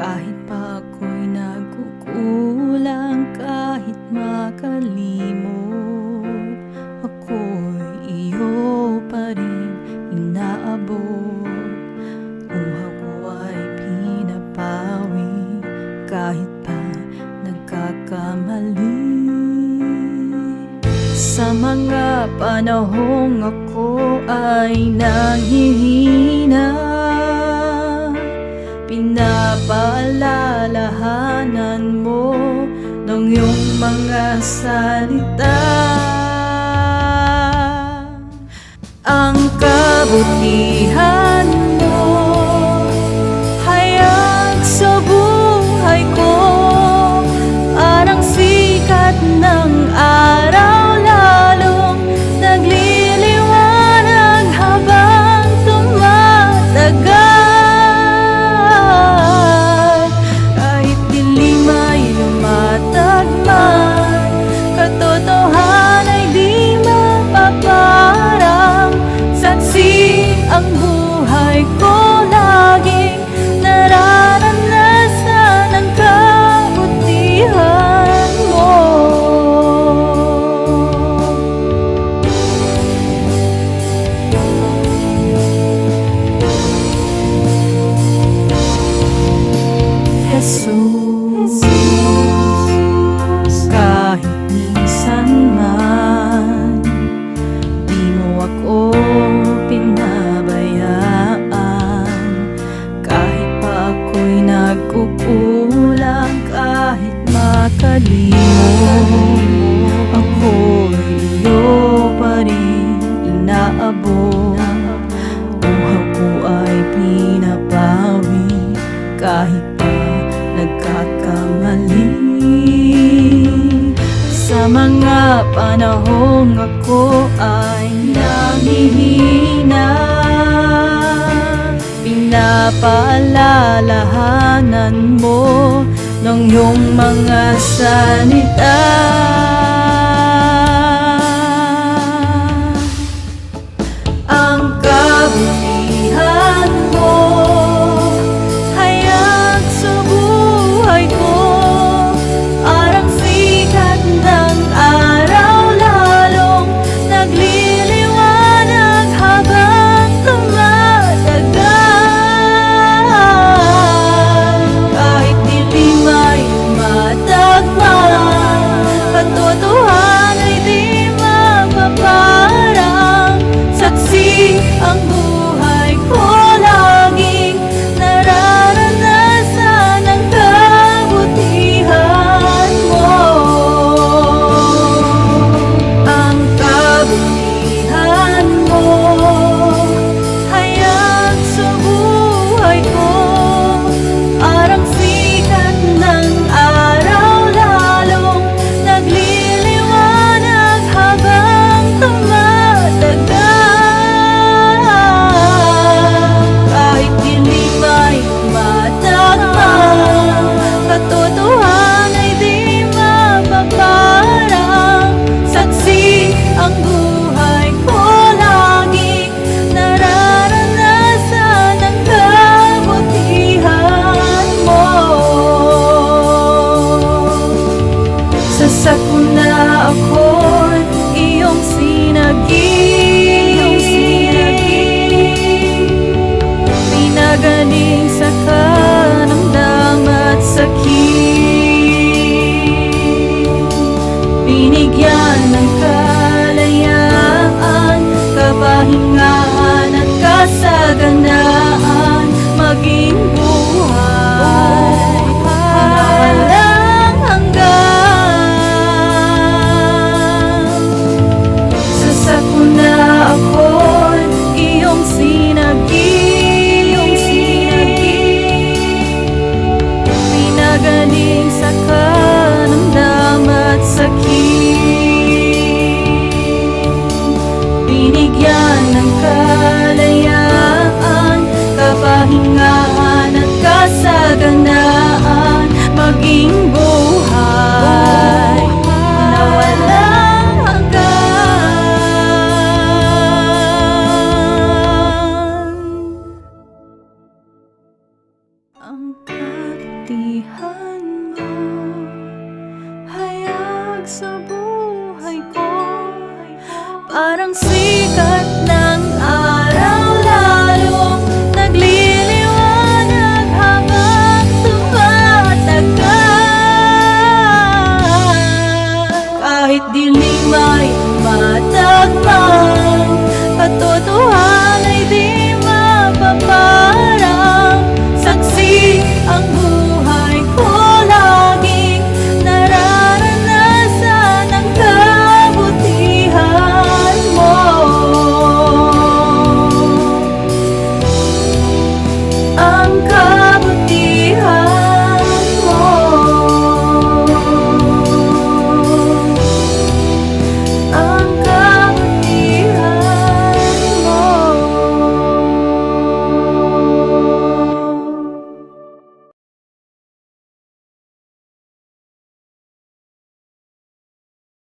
Kahit pa ako'y nagkukulang Kahit makalimot Ako'y iyo pa rin inaabot. Uhaw ko ay pinapawi Kahit pa nagkakamali. Sa mga panahong ako ay nanghihina Pinapaalalahanan mo ng iyong mga salita. pagkamali Sa mga panahong ako ay namihina Pinapaalalahanan mo ng iyong mga salita. 악몽 pag sa buhay ko. Parang sikat na